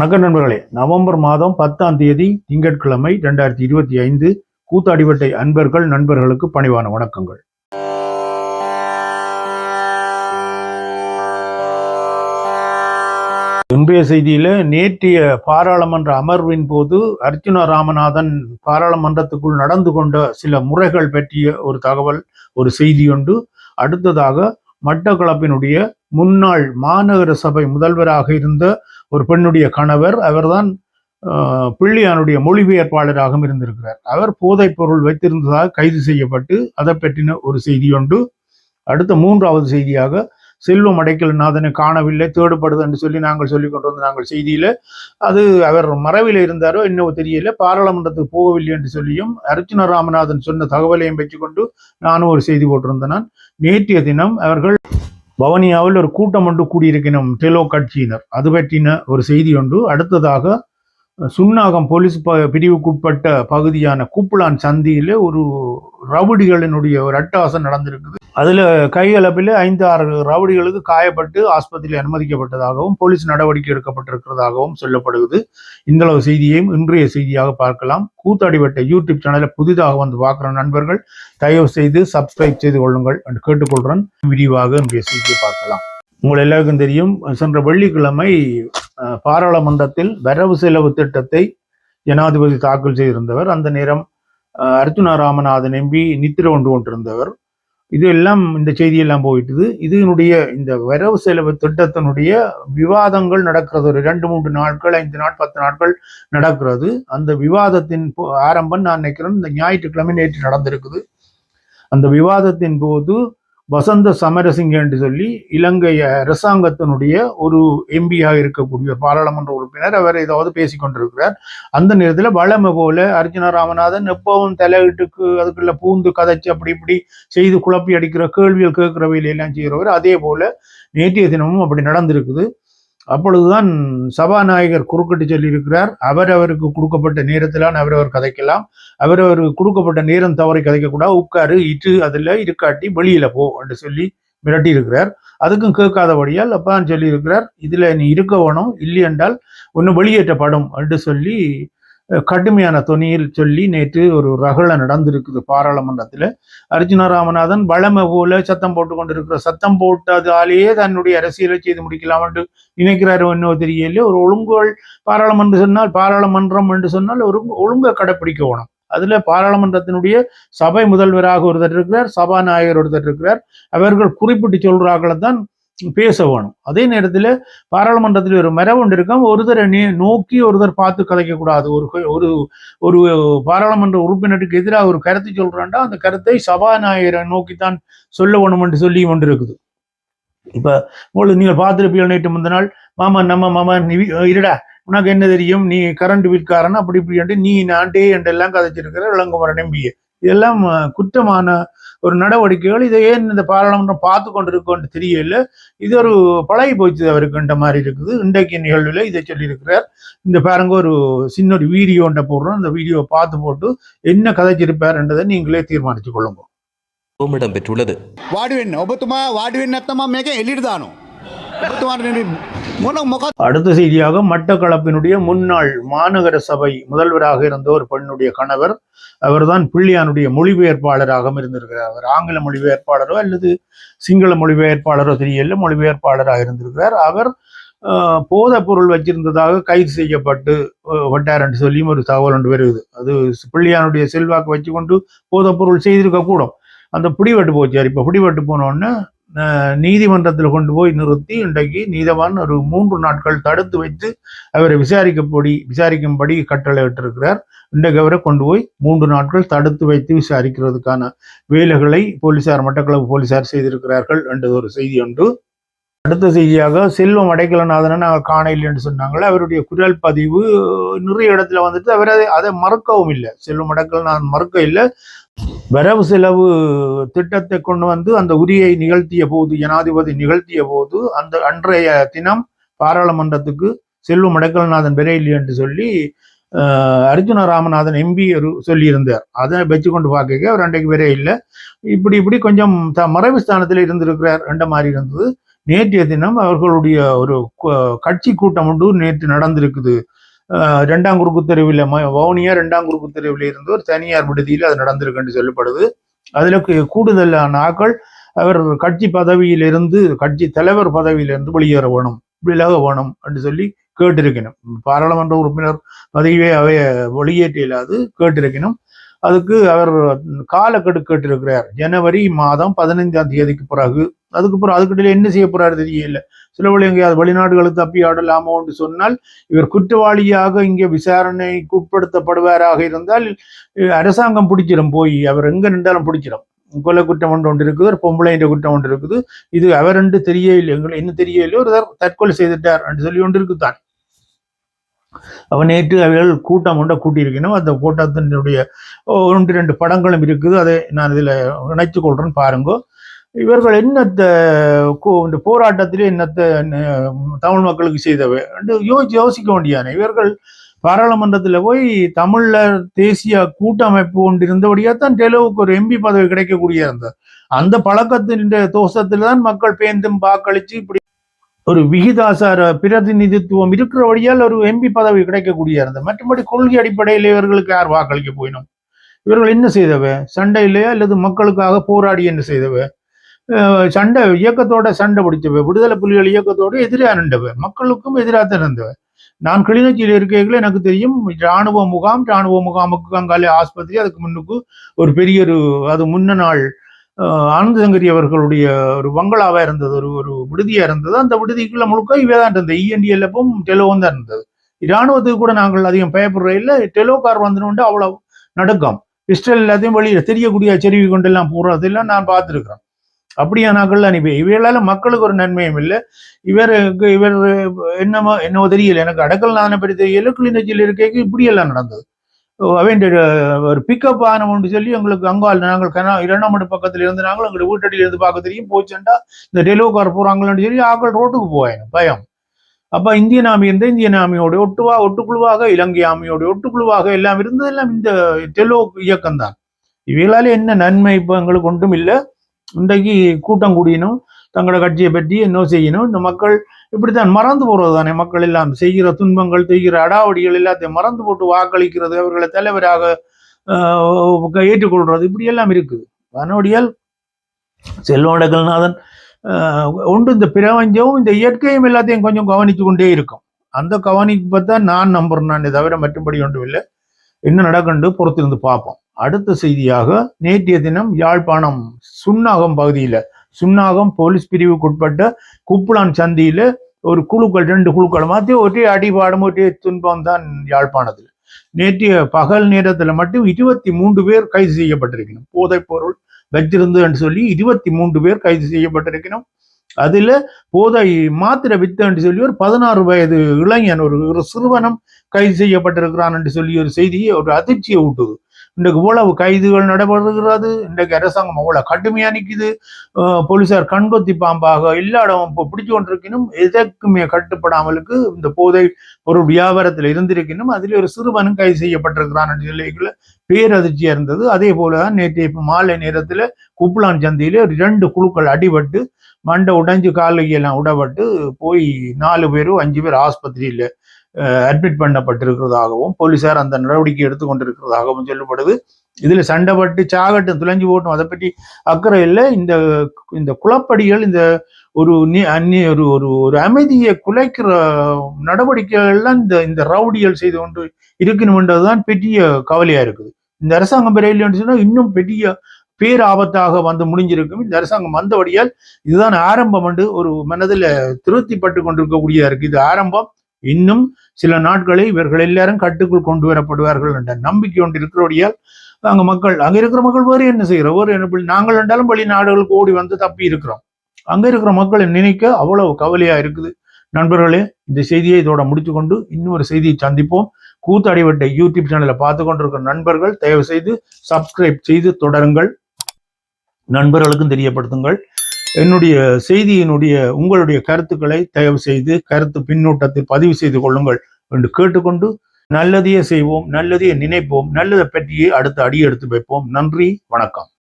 வணக்கம் நண்பர்களே. நவம்பர் மாதம் பத்தாம் தேதி திங்கட்கிழமை ரெண்டாயிரத்தி இருபத்தி ஐந்து கூத்தாடிவட்டை அன்பர்கள் நண்பர்களுக்கு பணிவான வணக்கங்கள். இன்றைய செய்தியில நேற்றைய பாராளுமன்ற அமர்வின் போது அர்ஜுன ராமநாதன் பாராளுமன்றத்துக்குள் நடந்து கொண்ட சில முறைகள் பற்றிய ஒரு தகவல் ஒரு செய்தி ஒன்று. அடுத்ததாக மட்டக்களப்பினுடைய முன்னாள் மாநகர சபை முதல்வராக இருந்த ஒரு பெண்ணுடைய கணவர் அவர்தான் ஆஹ், பிள்ளையானுடைய மொழிபெயர்ப்பாளராகவும் இருந்திருக்கிறார் அவர் போதைப் பொருள் வைத்திருந்ததாக கைது செய்யப்பட்டு அதை பற்றின ஒரு செய்தியொன்று அடுத்த மூன்றாவது செய்தியாக செல்வம் அடைக்கலநாதனை காணவில்லை தேடுபடுது என்று சொல்லி நாங்கள் சொல்லிக் கொண்டு வந்த நாங்கள் செய்தியில அது அவர் மறைவில் இருந்தாரோ இன்னும் தெரியல பாராளுமன்றத்துக்கு போகவில்லை என்று சொல்லியும் அர்ஜுன ராமநாதன் சொன்ன தகவலையும் வச்சுக்கொண்டு நானும் ஒரு செய்தி போட்டிருந்தேன் நான். நேற்றைய தினம் அவர்கள் பவனியாவில் ஒரு கூட்டம் ஒன்று கூடியிருக்கணும் டெலோ கட்சியினர். அது பற்றின ஒரு செய்தி ஒன்று. அடுத்ததாக சுன்னாகம் போலீஸ் ப- பிரிவுக்குட்பட்ட பகுதியான கூப்புளான் சந்தியில் ஒரு ரவுடிகளினுடைய ஒரு அட்டகாசம் நடந்திருக்குது. அதில் கையளப்பில் ஐந்து ஆறு ரவுடிகளுக்கு காயப்பட்டு ஆஸ்பத்திரியில் அனுமதிக்கப்பட்டதாகவும் போலீஸ் நடவடிக்கை எடுக்கப்பட்டிருக்கிறதாகவும் சொல்லப்படுகிறது இந்த அளவு செய்தியையும் இன்றைய செய்தியாக பார்க்கலாம். கூத்தாடிவட்ட யூடியூப் சேனலை புதிதாக வந்து பார்க்குற நண்பர்கள் தயவு செய்து சப்ஸ்கிரைப் செய்து கொள்ளுங்கள். என்று கேட்டுக்கொள்கிறேன் விரிவாக இன்றைய செய்தியை பார்க்கலாம். உங்கள் எல்லாருக்கும் தெரியும் சென்ற வெள்ளிக்கிழமை பாராளுமன்றத்தில் வரவு செலவு திட்டத்தை ஜனாதிபதி தாக்கல் செய்திருந்தவர். அந்த நேரம் அர்ஜுனா ராமநாதன் எம்பி நித்திர கொண்டு கொண்டிருந்தவர். இது எல்லாம் இந்த செய்தியெல்லாம் போயிட்டுது. இதனுடைய இந்த வரவு செலவு திட்டத்தினுடைய விவாதங்கள் நடக்கிறது. ஒரு ரெண்டு மூன்று நாட்கள் ஐந்து நாள் பத்து நாட்கள் நடக்கிறது. அந்த விவாதத்தின் போ- ஆரம்பம் நான் நினைக்கிறேன் இந்த ஞாயிற்றுக்கிழமை நேற்று நடந்திருக்குது. அந்த விவாதத்தின் போது வசந்த சமரசிங்க என்று சொல்லி இலங்கை அரசாங்கத்தினுடைய ஒரு எம்பியாக இருக்கக்கூடிய பாராளுமன்ற உறுப்பினர் அவர் ஏதாவது பேசிக்கொண்டிருக்கிறார். அந்த நேரத்தில் வளமை போல அர்ஜுன ராமநாதன் எப்பவும் தலையிட்டுக்கு அதுக்குள்ள பூந்து கதைச்சு அப்படி இப்படி செய்து குழப்பி அடிக்கிற கேள்விகள் கேட்கிற வேலையெல்லாம் செய்கிறவர். அதே போல நேற்றைய தினமும் அப்படி நடந்திருக்குது. அப்பொழுதுதான் சபாநாயகர் குறுக்கிட்டு சொல்லியிருக்கிறார். அவரவருக்கு கொடுக்கப்பட்ட நேரத்திலான் அவரவர் கதைக்கலாம். அவரவருக்கு கொடுக்கப்பட்ட நேரம் தவறி கதைக்கக்கூடாது. உட்காரு இட்டு அதில் இருக்காட்டி வெளியில் போ என்று சொல்லி மிரட்டி இருக்கிறார் அதுக்கும் கேட்காதபடியால் அப்பான்னு சொல்லியிருக்கிறார். இதில் நீ இருக்க வேணும் இல்லை என்றால் ஒன்று வெளியேற்றப்படும் என்று சொல்லி கடுமையான தொனியில் சொல்லி நேற்று ஒரு ரகள நடந்திருக்குது பாராளுமன்றத்தில். அர்ஜுன ராமநாதன் வளமை போல சத்தம் போட்டு கொண்டிருக்கிற சத்தம் போட்டதாலேயே தன்னுடைய அரசியலை செய்து முடிக்கலாம் என்று நினைக்கிறாரோ என்னோ தெரியல ஒரு ஒழுங்குகள் பாராளுமன்றம் சொன்னால் பாராளுமன்றம் என்று சொன்னால் ஒரு ஒழுங்கை கடைப்பிடிக்க வேணும். அதுல பாராளுமன்றத்தினுடைய சபை முதல்வராக ஒருத்தர் இருக்கிறார் சபாநாயகர் ஒருத்தர் இருக்கிறார். அவர்கள் குறிப்பிட்டு சொல்றார்கள்தான் பேச வேணும் அதே நேரத்தில் பாராளுமன்றத்தில் ஒரு மரம் ஒன்று இருக்கும். ஒருத்தரை நோக்கி ஒருத்தர் பார்த்து கதைக்க கூடாது ஒரு ஒரு ஒரு பாராளுமன்ற உறுப்பினருக்கு எதிராக ஒரு கருத்து சொல்கிறான்டா அந்த கருத்தை சபாநாயகரை நோக்கித்தான் சொல்ல வேணும் என்று சொல்லி கொண்டு இருக்குது. இப்போ உங்களுக்கு நீங்கள் பார்த்துருப்பீங்க நேற்று முந்த நாள் மாமா நம்ம மாமா நீ இருடா உனக்கு என்ன தெரியும்? நீ கரண்ட் விற்காரன் அப்படி இப்படி நீ நாட்டே என்றெல்லாம் கதைச்சிருக்கிற விளங்குமரன் எம்பியை. இதெல்லாம் குற்றமான ஒரு நடவடிக்கைகள். இதை ஏன் இந்த பாராளுமன்றம் பார்த்து கொண்டிருக்கோன்னு தெரியல இது ஒரு பழகி போச்சு அவருக்குன்ற மாதிரி இருக்குது. இன்றைக்கு நிகழ்வில் இதை சொல்லியிருக்கிறார். இந்த பாருங்க ஒரு சின்ன ஒரு வீடியோன்ற போடுறோம். அந்த வீடியோவை பார்த்து போட்டு என்ன கதைச்சிருப்பார்ன்றதை நீங்களே தீர்மானித்து கொள்ளுங்க. இடம்பெற்றுள்ளது வாடுவென் ஒபத்துமா வாடுவென் அத்தமா மேக எளிர்தானோ அடுத்த செய்தியாக மட்டக்களப்பினுடைய முன்னாள் மாநகர சபை முதல்வராக இருந்த ஒரு பெண்ணுடைய கணவர் அவர்தான் பிள்ளையானுடைய மொழிபெயர்ப்பாளராகவும் இருந்திருக்கிறார் அவர் ஆங்கில மொழிபெயர்ப்பாளரோ அல்லது சிங்கள மொழிபெயர்ப்பாளரோ தெரியல மொழிபெயர்ப்பாளராக இருந்திருக்கிறார். அவர் ஆஹ், பொருள் வச்சிருந்ததாக கைது செய்யப்பட்டு வட்டார் என்று சொல்லியும் ஒரு தகவல் ஒன்று வருகிறது. அது பிள்ளையானுடைய செல்வாக்கு வச்சுக்கொண்டு போதைப் பொருள் செய்திருக்க கூடும் அந்த பிடிபட்டு போச்சார் இப்போ பிடிபட்டு போனோடனே நீதிமன்றத்தில் கொண்டு போய் நிறுத்தி இன்றைக்கு நீதவான் ஒரு மூன்று நாட்கள் தடுத்து வைத்து அவரை விசாரிக்கப்படி விசாரிக்கும்படி கட்டளை இட்டிருக்கிறார் இன்றைக்கு அவரை கொண்டு போய் மூன்று நாட்கள் தடுத்து வைத்து விசாரிக்கிறதுக்கான வேலைகளை போலீசார் மட்டக்களவு போலீசார் செய்திருக்கிறார்கள் என்ற ஒரு செய்தி உண்டு அடுத்த செய்தியாக செல்வம் அடைக்கலநாதனை நாங்கள் காணையில் என்று சொன்னாங்களே அவருடைய குரல் பதிவு நிறைய இடத்துல வந்துட்டு அவர் அதை அதை மறக்கவும் இல்லை. செல்வம் அடைக்கலநாதன் மறக்க இல்லை. வரவு செலவு திட்டத்தை கொண்டு வந்து அந்த உரியை நிகழ்த்திய போது ஜனாதிபதி நிகழ்த்திய போது அந்த அன்றைய தினம் பாராளுமன்றத்துக்கு செல்வம் அடைக்கலநாதன் விரையில் என்று சொல்லி அர்ஜுன ராமநாதன் எம்பி ஒரு சொல்லியிருந்தார். அதை வச்சு கொண்டு பார்க்க அவர் அன்றைக்கு விரை இல்லை. இப்படி இப்படி கொஞ்சம் த மறைவு ஸ்தானத்தில் இருந்திருக்கிறார் என்ற மாதிரி இருந்தது. நேற்றைய தினம் அவர்களுடைய ஒரு கட்சி கூட்டம் ஒன்று நேற்று நடந்திருக்குது. ரெண்டாம் குறுக்கு தெருவில் ம- வவுனியா ரெண்டாம் குறுக்கு தெருவில் இருந்து ஒரு தனியார் விடுதியில் அது நடந்திருக்குன்னு சொல்லப்படுது. அதில் கூடுதலான ஆட்கள் அவர் கட்சி பதவியிலிருந்து கட்சி தலைவர் பதவியிலிருந்து வெளியேற வேணும் விலக வேணும் என்று சொல்லி கேட்டிருக்கணும். பாராளுமன்ற உறுப்பினர் பதவியை அவை வெளியேற்ற இல்லாது கேட்டிருக்கணும். அதுக்கு அவர் காலக்கெடு கேட்டிருக்கிறார். ஜனவரி மாதம் பதினைந்தாம் தேதிக்கு பிறகு அதுக்கு அதுக்கிட்ட என்ன செய்ய போறாரு தெரியல. சில எங்கேயாவது வெளிநாடுகளுக்கு தப்பி ஆடலாமோ என்று சொன்னால் இவர் குற்றவாளியாக இங்கே விசாரணைக்கு உட்படுத்தப்படுவாராக இருந்தால் அரசாங்கம் பிடிச்சிடும் போய். அவர் எங்க நின்றாலும் பிடிச்சிடும் கொலை குற்றம் ஒன்று ஒன்று இருக்குது ஒரு பொம்பளைன்ற குற்றம் ஒன்று இருக்குது. இது அவர் என்று தெரியவில்லை எங்களுக்கு என்ன தெரியவில்லை ஒரு தற்கொலை செய்துட்டார் என்று சொல்லி ஒன்று இருக்குதான் அவன் நேற்று அவர்கள் கூட்டம் ஒன்றை கூட்டியிருக்கணும். அந்த கூட்டத்தினுடைய ஒன்று ரெண்டு படங்களும் இருக்குது. அதை நான் இதில் இணைத்து கொள்றேன் பாருங்க. இவர்கள் என்னத்தை இந்த போராட்டத்திலே என்னத்தை தமிழ் மக்களுக்கு செய்தவை? என்று யோசிச்சு யோசிக்க வேண்டியான இவர்கள் பாராளுமன்றத்தில் போய் தமிழர் தேசிய கூட்டமைப்பு ஒன்று இருந்தபடியா தான் டெலோவுக்கு ஒரு எம்பி பதவி கிடைக்கக்கூடிய இருந்தது அந்த பழக்கத்தின் தோஷத்தில் தான் மக்கள் பேந்தும் வாக்களித்து இப்படி ஒரு விகிதாசார பிரதிநிதித்துவம் இருக்கிறபடியால் ஒரு எம்பி பதவி கிடைக்கக்கூடிய இருந்தது மற்றபடி கொள்கை அடிப்படையில் இவர்களுக்கு யார் வாக்களிக்க போயினும்? இவர்கள் என்ன செய்தவ? சண்டையிலேயோ அல்லது மக்களுக்காக போராடி என்ன செய்தவை? சண்டை இயக்கத்தோட சண்டை பிடிச்சவ விடுதலை புலிகள் இயக்கத்தோட எதிராக நின்றவ மக்களுக்கும் எதிராக தான் இருந்தவ நான் கிளிநொச்சியில் இருக்கைகள் எனக்கு தெரியும் இராணுவ முகாம் இராணுவ முகாமுக்கு அங்காலே ஆஸ்பத்திரி அதுக்கு முன்னுக்கு ஒரு பெரிய ஒரு அது முன்ன நாள் ஆனந்த சங்கரி அவர்களுடைய ஒரு பங்களாவாக இருந்தது ஒரு ஒரு விடுதியாக இருந்தது. அந்த விடுதிக்குள்ள முழுக்க இவே தான் இருந்தது. இஎன்டிஎல்எப்பும் டெலோவும் தான் இருந்தது. இராணுவத்துக்கு கூட நாங்கள் அதிகம் பயப்படுற இல்லை. டெலோ கார் வந்துட்டு அவ்வளோ நடக்கும். பிஸ்டல் எல்லாத்தையும் வழியில் தெரியக்கூடிய செருவி கொண்டெல்லாம் போடுறதெல்லாம் நான் பார்த்துருக்குறேன். அப்படியா நாங்கள் அனுப்பி இவைகளால மக்களுக்கு ஒரு நன்மையும் இல்லை. இவருக்கு இவர் என்னமோ என்னவோ தெரியல. எனக்கு அடக்கல் நான பற்றி தெரியல. கிளிநொச்சியில் இருக்கைக்கு இப்படியெல்லாம் நடந்தது. அவன் ஒரு பிக்கப் ஆனவன்னு சொல்லி எங்களுக்கு அங்கால் நாங்கள் கனா இரண்டாமடு பக்கத்துல இருந்து நாங்கள் எங்களுக்கு வீட்டடியில இருந்து பார்க்க தெரியும். போச்சுண்டா இந்த டெலிவோ கார் போறாங்கன்னு சொல்லி ஆக்கள் ரோட்டுக்கு போவாங்க. பயம். அப்ப இந்தியன் ஆமி இருந்த இந்தியன் ஆமியோட ஒட்டுவா ஒட்டுக்குழுவாக இலங்கை ஆமியோட ஒட்டுக்குழுவாக எல்லாம் இருந்ததெல்லாம் இந்த டெலோ இயக்கம் தான் இவைகளால என்ன நன்மை இப்ப எங்களுக்கு ஒன்றும் இல்லை. இன்றைக்கு கூட்டம் கூடியனும் தங்களோட கட்சியை பற்றி என்ன செய்யணும் இந்த மக்கள் இப்படித்தான் மறந்து போகிறது தானே மக்கள் எல்லாம். செய்கிற துன்பங்கள் செய்கிற அடாவடிகள் எல்லாத்தையும் மறந்து போட்டு வாக்களிக்கிறது அவர்களை தலைவராக ஏற்றுக்கொள்வது ஏற்றுக்கொள்றது இப்படி எல்லாம் இருக்குது. அதனுடையால் செல்வடகல்நாதன் ஒன்று இந்த பிரபஞ்சமும் இந்த இயற்கையும் எல்லாத்தையும் கொஞ்சம் கவனித்து கொண்டே இருக்கும். அந்த கவனிப்பை தான் நான் நம்புறேன் நான் தவிர மற்றபடி ஒன்றும் இல்லை. என்ன நடக்கண்டு? பொறுத்திருந்து பார்ப்போம். அடுத்த செய்தியாக நேற்றைய தினம் யாழ்ப்பாணம் சுன்னாகம் பகுதியில சுன்னாகம் போலீஸ் பிரிவுக்குட்பட்ட குப்புளான் சந்தியில ஒரு குழுக்கள் ரெண்டு குழுக்களை மாற்றி ஒரே அடிபாடம் ஒரே துன்பம் தான் யாழ்ப்பாணத்தில். நேற்றைய பகல் நேரத்துல மட்டும் இருபத்தி மூன்று பேர் கைது செய்யப்பட்டிருக்கணும். போதைப் பொருள் வச்சிருந்துன்னு சொல்லி இருபத்தி மூன்று பேர் கைது செய்யப்பட்டிருக்கணும். அதில் போதை மாத்திரை வித்தன்னு சொல்லி ஒரு பதினாறு வயது இளைஞன் ஒரு ஒரு சிறுவனம் கைது செய்யப்பட்டிருக்கிறான் என்று சொல்லி ஒரு செய்தியை ஒரு அதிர்ச்சியை ஊட்டுது. இன்றைக்கு இவ்வளவு கைதுகள் நடைபெறுகிறது. இன்றைக்கு அரசாங்கம் அவ்வளவு கடுமையா நிக்குது. போலீசார் கண்கொத்தி பாம்பாக எல்லா இடமும் இப்போ பிடிச்சு கொண்டிருக்கணும் எதற்குமே கட்டுப்படாமலுக்கு இந்த போதை ஒரு வியாபாரத்தில் இருந்திருக்கணும் அதில் ஒரு சிறுவனும் கைது செய்யப்பட்டிருக்கிறான் என்று சொல்லிக்குள்ள பேரதிர்ச்சியா இருந்தது அதே போலதான் நேற்று இப்போ மாலை நேரத்துல குப்லான் சந்தையில ஒரு ரெண்டு குழுக்கள் அடிபட்டு மண்டை உடைஞ்சு காலையெல்லாம் எல்லாம் உடப்பட்டு போய் நாலு பேரும் அஞ்சு பேர் ஆஸ்பத்திரியில அட்மிட் பண்ணப்பட்டிருக்கிறதாகவும் போலீசார் அந்த நடவடிக்கை எடுத்துக்கொண்டிருக்கிறதாகவும் சொல்லப்படுது. இதில் சண்டைப்பட்டு சாகட்டும் துளைஞ்சு போட்டும் அதை பற்றி அக்கறை இல்லை. இந்த இந்த குளப்படிகள் இந்த ஒரு அந்நி- ஒரு ஒரு ஒரு அமைதியை குலைக்கிற நடவடிக்கைகள்லாம் இந்த இந்த ரவுடிகள் செய்து கொண்டு இருக்கணும்ன்றதுதான் பெரிய கவலையாக இருக்குது. இந்த அரசாங்கம் பெறையில்லைன்னு சொன்னால் இன்னும் பெரிய பேர் ஆபத்தாக வந்து முடிஞ்சிருக்கும். இந்த அரசாங்கம் வந்தபடியால் இதுதான் ஆரம்பம் என்று ஒரு மனதில் திருப்திப்பட்டு கொண்டிருக்கக்கூடியதாக இருக்குது. இது ஆரம்பம் இன்னும் சில நாட்களை இவர்கள் எல்லாரும் கட்டுக்குள் கொண்டு வரப்படுவார்கள் என்ற நம்பிக்கை ஒன்று இருக்கிறபடியால் அங்க மக்கள் அங்க இருக்கிற மக்கள் வேறு என்ன செய்கிறோம் வேறு என்ன நாங்கள் என்றாலும் வெளிநாடுகளுக்கு ஓடி வந்து தப்பி இருக்கிறோம். அங்க இருக்கிற மக்களை நினைக்க அவ்வளவு கவலையா இருக்குது. நண்பர்களே இந்த செய்தியை இதோட முடித்துக்கொண்டு இன்னொரு செய்தியை சந்திப்போம். கூத்தடிவட்டை யூடியூப் சேனலை பார்த்து கொண்டிருக்கிற நண்பர்கள் தயவு செய்து சப்ஸ்கிரைப் செய்து தொடருங்கள். நண்பர்களுக்கும் தெரியப்படுத்துங்கள். என்னுடைய செய்தியினுடைய உங்களுடைய கருத்துக்களை தயவு செய்து கருத்து பின்னூட்டத்தில் பதிவு செய்து கொள்ளுங்கள் என்று கேட்டுக்கொண்டு நல்லதையே செய்வோம் நல்லதையே நினைப்போம் நல்லதை பற்றியே அடுத்த அடி எடுத்து வைப்போம். நன்றி வணக்கம்.